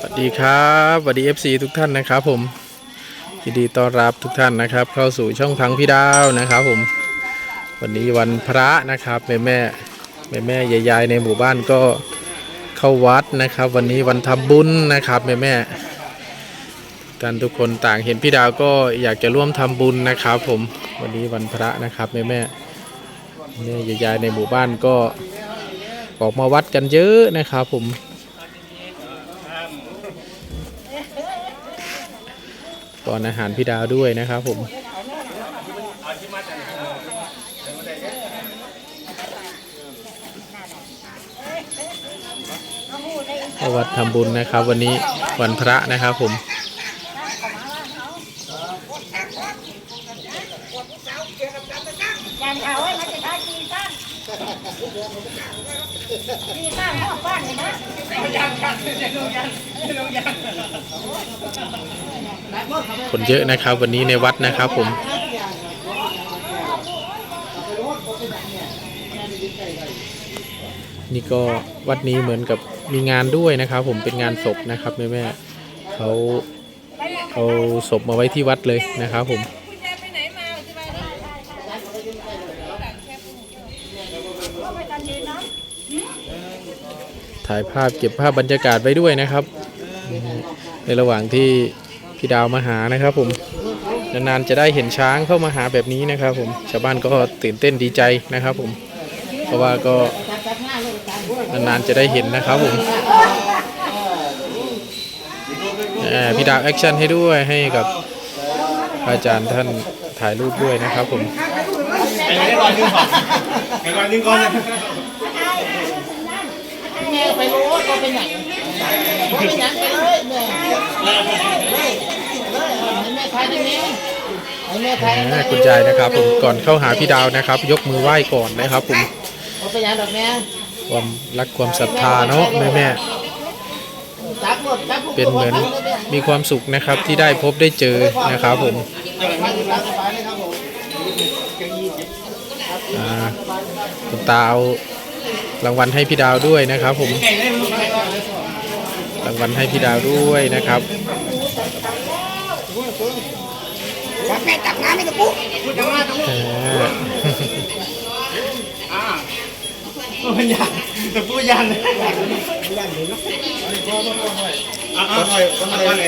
สวัสดีครับสวัสดี FC ทุกท่านนะครับผมยินดีต้อนรับทุกท่านนะครับ เข้าสู่ช่องทางพี่ดาวนะครับผม วันนี้วันพระนะครับแม่แม่แม่แม่ยายๆในหมู่บ้านก็เข้าวัดนะครับ วันนี้วันทำบุญนะครับแม่แม่ๆกันทุกคนต่างเห็นพี่ดาวก็อยากจะร่วมทำบุญนะครับ ผมวันนี้วันพระนะครับแม่แม่แม่ยายๆในหมู่บ้านก็ออกมาวัดกันเยอะนะครับ ผม ป้อนอาหารพี่ดาวด้วยนะครับผมวัดทำบุญนะครับ วันนี้วันพระนะครับผม ยันเอาไว้มันจะได้ดีสั้น ดีสั้นนอกบ้านเลยนะคนเยอะนะครับวันนี้ในวัดนะครับผมนี่ก็วัดนี้เหมือนกับมีงานด้วยนะครับ ผมเป็นงานศพนะครับแม่แม่เขาเอาศพมาไว้ที่วัดเลยนะครับผม คุณยายไปไหนมาจะไปได้ไปตอนยืนเนาะ ถ่ายภาพเก็บภาพบรรยากาศไว้ด้วยนะครับ ในระหว่างที่พี่ดาวมาหานะครับ ผมนานๆจะได้เห็นช้างเข้ามาหาแบบนี้นะครับ ผมชาวบ้านก็ตื่นเต้นดีใจนะครับ ผม เพราะว่าก็นานๆจะได้เห็นนะครับ ผมพี่ดาวแอคชั่นให้ด้วยให้กับอาจารย์ท่านถ่ายรูปด้วยนะครับ ผมไอ้รอยนึงก่อนไอ้รอยนึงก่อน แม่ไปรู้ว่าเป็นอย่างว่าเป็นอย่างไปเลยแม่เลยเลยให้แม่ทายได้ไหมให้แม่ทายอ่คุณยายนะครับ ผมก่อนเข้าหาพี่ดาวนะครับ ยกมือไหว้ก่อนนะครับผมว่าเป็นอย่างดอกแม่ความรักความศรัทธาเนาะแม่แม่เป็นเหมือนมีความสุขนะครับที่ได้พบได้เจอนะครับผมอ่าคุณตาเอา รางวัลให้พี่ดาวด้วยนะครับ ผมรางวัลให้พี่ดาวด้วยนะครับแม่จับงานไม่กระปุกอ่ามันยันแต่พูดยันอ่าหน่อยต้องอะไรไง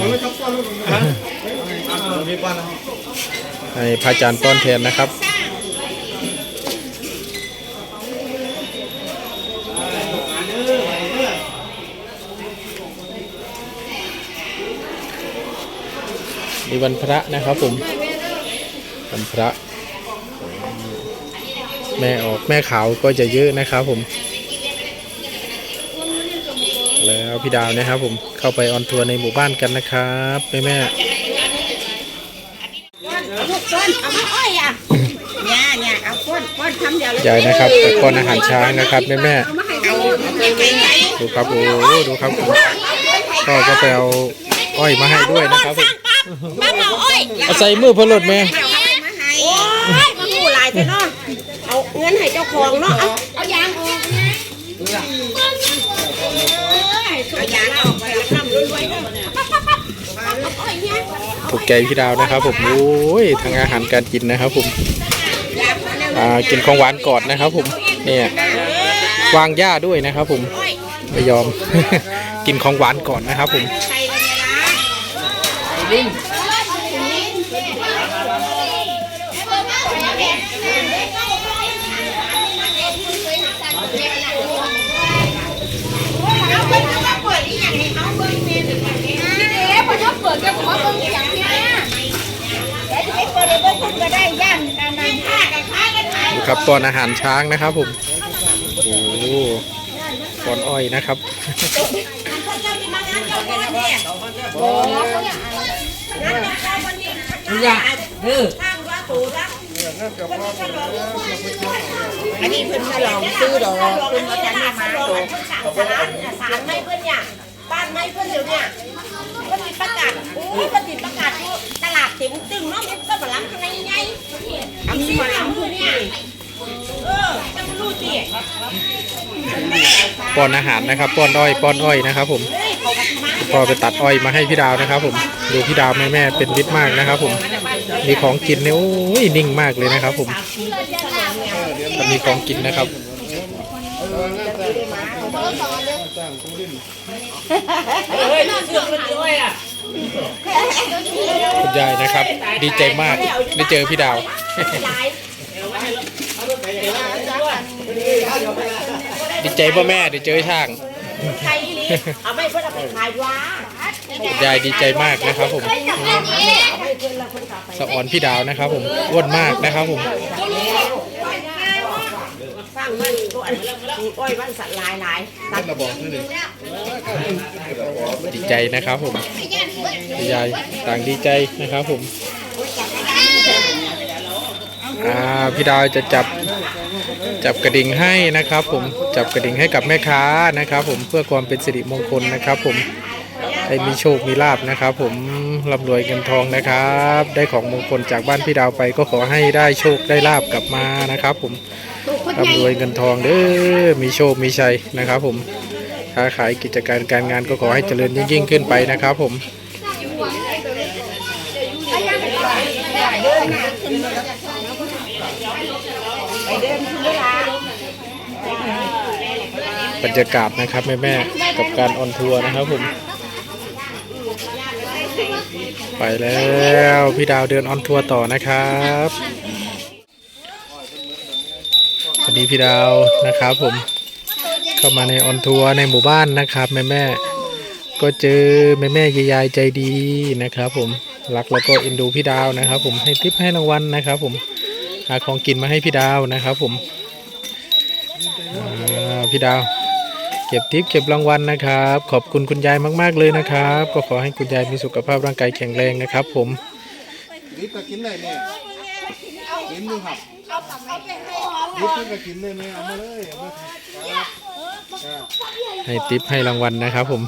มันไม่ต้องป้อนลูกนะพี่ป้อนนะให้พระอาจารย์ต้อนแทนนะครับ นี่วันพระนะครับผมวันพระ แม่ออกแม่ขาวก็จะเยอะนะครับผม แล้วพี่ดาวนะครับผมเข้าไปออนทัวร์ในหมู่บ้านกันนะครับแม่แม่ลูกก้อนเอามาอ้อยอะเนี่ยเนี่ยเอาก้อข้อทำเดียวเลยยายนะครับกับก้อนอาหารช้างนะครับแม่แม่ดูครับโอ้ดูครับผมพ่อก็ไปเอาอ้อยมาให้ด้วยนะครับผม บ้านเราอ้อยเอาใส่มือพลดแม่เอาไปมาให้โอ้ยมาหูหลายแต่เนาะเอาเงินให้เจ้าของเนาะเอาเอายางออกเนี่ยเอายางออกไปแล้วทำรวยๆเนาะเอาอ้อยเนี่ยถูกใจพี่ดาวนะครับ ผมโอ้ยทางอาหารการกินนะครับ ผมอ่ากินของหวานก่อนนะครับ ผมเนี่ยวางหญ้าด้วยนะครับ ผมไม่ยอม กินของหวานก่อนนะครับ ผม ใครกันเนี่ยนะ เอาเบิ่งเอาว่าเปิดอีหยังให้เอาเบิ่งแม่เดี๋ยวก่อนนี่เด้พอจะเปิดจะขอเบิ่งอีหยังเนี่ยเดี๋ยวจะให้เปิดให้เบิ่งคุณก็ได้ย่านอันนั้นค่ากับค่ากันไหม ดู ครับป้อนอาหารช้างนะครับผมโอ้โหป้อนอ้อยนะครับมันเขาจะมีมางานเจ้าก่อนเนี่ยโอ้งานเจ้าวันนี้อย่าเออทางว่าตูรักอันนี้เพิ่นฉลองซื้อดอกเพิ่นมาจะมามาโตสั่งสารไม่เพิ่นเนี่ยบ้านไม่เพิ่นเดี๋ยวเนี่ยเพิ่นติดประกาศโอ้เพิ่นติดประกาศอยู่ตลาดเต็มตึงเนาะมันก็บ่ล้ำข้างในไงอันนี้มาล้ำเนี่ย ป้อนอาหารนะครับ ป้อนอ้อย ป้อนอ้อยนะครับ ผมพอไปตัดอ้อยมาให้พี่ดาวนะครับ ผม ดูพี่ดาวแม่แม่เป็นมิตรมากนะครับ ผม มีของกินเนี่ยโอ้ยนิ่งมากเลยนะครับ ผมมีของกินนะครับคุณยายนะครับ ดีใจมากได้เจอพี่ดาว ดีใจพ่อแม่ได้เจอช่างใครอีหลีเอาไม่เพื่อเอาไปขายว้ายายดีใจมากนะครับผมสะออนพี่ดาวนะครับผมอ้วนมากนะครับผมสร้างมันก็อันอ้อยมันสัตว์หลายหลายตัดระบอกนี่ดีใจนะครับผมยายต่างดีใจนะครับผมอ่าพี่ดาวจะจับ จับกระดิ่งให้นะครับ ผมจับกระดิ่งให้กับแม่ค้านะครับ ผมเพื่อความเป็นสิริมงคลนะครับ ผมให้มีโชคมีลาบนะครับ ผมร่ำรวยเงินทองนะครับ ได้ของมงคลจากบ้านพี่ดาวไปก็ขอให้ได้โชคได้ลาบกลับมานะครับ ผมร่ำรวยเงินทองเด้อมีโชคมีชัยนะครับ ผมค้าขายกิจการการงานก็ขอให้เจริญยิ่งขึ้นไปนะครับ ผม รรยากาศนะครับแม่แม่กับการออนทัวร์นะครับผมไปแล้วพี่ดาวเดินออนทัวร์ต่อนะครับวันนี้พี่ดาวนะครับผมเข้ามาในออนทัวร์ในหมู่บ้านนะครับแม่แม่ก็เจอแม่แม่ยายใจดีนะครับ ผมรักแล้วก็เอ็นดูพี่ดาวนะครับ ผมให้ทิปให้รางวัลนะครับ ผมหาของกินมาให้พี่ดาวนะครับ ผมพี่ดาว เก็บทิปเก็บรางวัลนะครับ ขอบคุณคุณยายมาก ๆเลยนะครับ ก็ขอให้คุณยายมีสุขภาพร่างกายแข็งแรงนะครับ ผมลิฟต์ก็กินได้เนี่ยกินดูครับลิฟต์ก็กินได้ไหมเอามาเลยเอามาครับให้ทิปให้รางวัลนะครับ ผม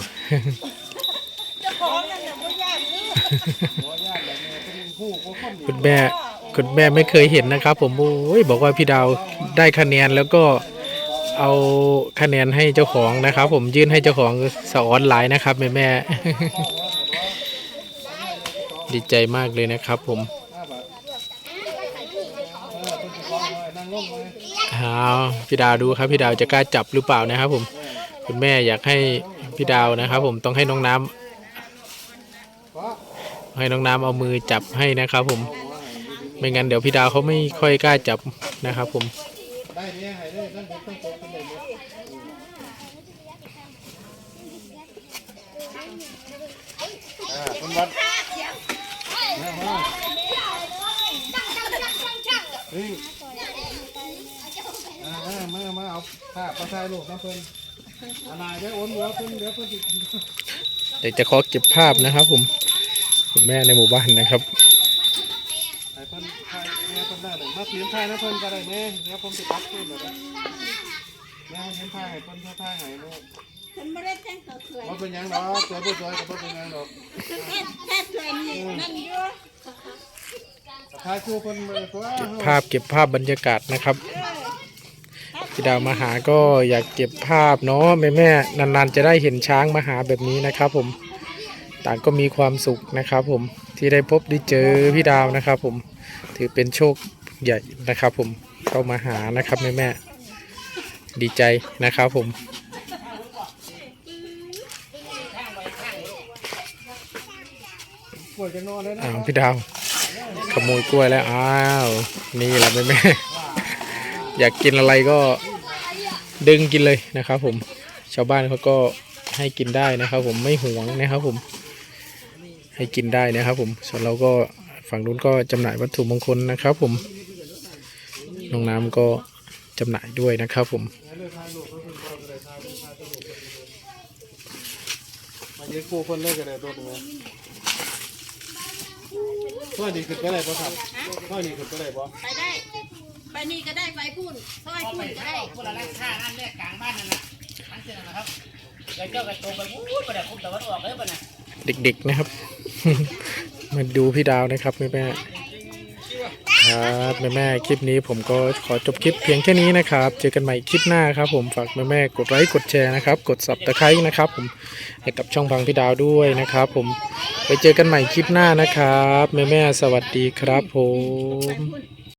ผู้ก็คนคุณแม่คุณแม่ไม่เคยเห็นนะครับ ผมโอ้ยบอกว่าพี่ดาวได้คะแนนแล้วก็ เอาคะแนนให้เจ้าของนะครับ ผมยื่นให้เจ้าของสะออนไลน์นะครับ แม่แม่ดีใจมากเลยนะครับ ผมเอาพี่ดาวดูครับพี่ดาวจะกล้าจับหรือเปล่านะครับ ผมคุณแม่อยากให้พี่ดาวนะครับ ผมต้องให้น้องน้ำให้น้องน้ำเอามือจับให้นะครับ ผมไม่งั้นเดี๋ยวพี่ดาวเขาไม่ค่อยกล้าจับนะครับ ผม ได้เนี่ยให้ได้ตั้งตั้งโต๊ะกันเลยเนี่ยอ่าคุณวัดเฮ้ยอ่ามามามาเอาผ้าประชายลูกนะเพิ่นอะไรเดี๋ยวโอนหัวเพิ่อนเดี๋ยวเพิ่อนจิเดี๋ยวจะขอเก็บภาพนะครับผมคุณแม่ในหมู่บ้านนะครับไอ้ เนถ่ยแม่เพิ่นได้เลยมาเสียมถ่ายนะเพิ่นก็ได้แม่เดี๋ยวผมจะตัดขึ้นเลยนะแม่เห็นถ่ายให้เพิ่นเพิ่นถ่ายให้ลูกฉันไม่ได้แต่งตัวสวยว่าเป็นหยังดอกสวยบ่สวยก็บ่เป็นหยังดอกแค่แค่สวยนี่นั่นอยู่ถ่ายคู่เพิ่นเลยตัวภาพเก็บภาพบรรยากาศนะครับพี่ดาวมาหาก็อยากเก็บภาพเนาะแม่แม่นานๆ จะได้เห็นช้างมาหาแบบนี้นะครับ ผม ต่างก็มีความสุขนะครับผม ที่ได้พบได้เจอพี่ดาวนะครับ ผมถือเป็นโชคใหญ่นะครับ ผมเข้ามาหานะครับแม่แม่ดีใจนะครับผมปวยจะนอนเลยนะอ้าวพี่ดาวขโมยกล้วยแล้วอ้าวนี่แหละแม่แม่อยากกินอะไรก็ดึงกินเลยนะครับ ผมชาวบ้านเขาก็ให้กินได้นะครับ ผมไม่หวงนะครับผม ให้กินได้นะครับ ผม ส่วนเราก็ฝั่งนู้นก็จำหน่ายวัตถุมงคลนะครับ ผมน้องน้ำก็จำหน่ายด้วยนะครับ ผมมาเย็นคู่เพิ่นเลยก็ได้ตัวหนึงนะตัวนี้ขึ้นไปได้บ่ครับตัวนี้ขึ้นไปได้บ่ไปได้ ไปนี่ก็ได้ไปพูนซอยพูนก็ได้คนละร้านค้านั่นแรกกลางบ้านนั่นนะนั่นคือนะครับแล้วเจ้าก็ตรงไปพูดไปแต่ผมตะวันออกเลยป่ะนะเด็กๆนะครับ มาดูพี่ดาวนะครับแม่แม่ครับแม่แม่คลิปนี้ผมก็ขอจบคลิปเพียงแค่นี้นะครับ เจอกันใหม่คลิปหน้าครับผมฝากแม่แม่กดไลค์กดแชร์นะครับ กดสับตะไคร้นะครับ ผมให้กับช่องพังพี่ดาวด้วยนะครับ ผมไปเจอกันใหม่คลิปหน้านะครับแม่แม่สวัสดีครับผม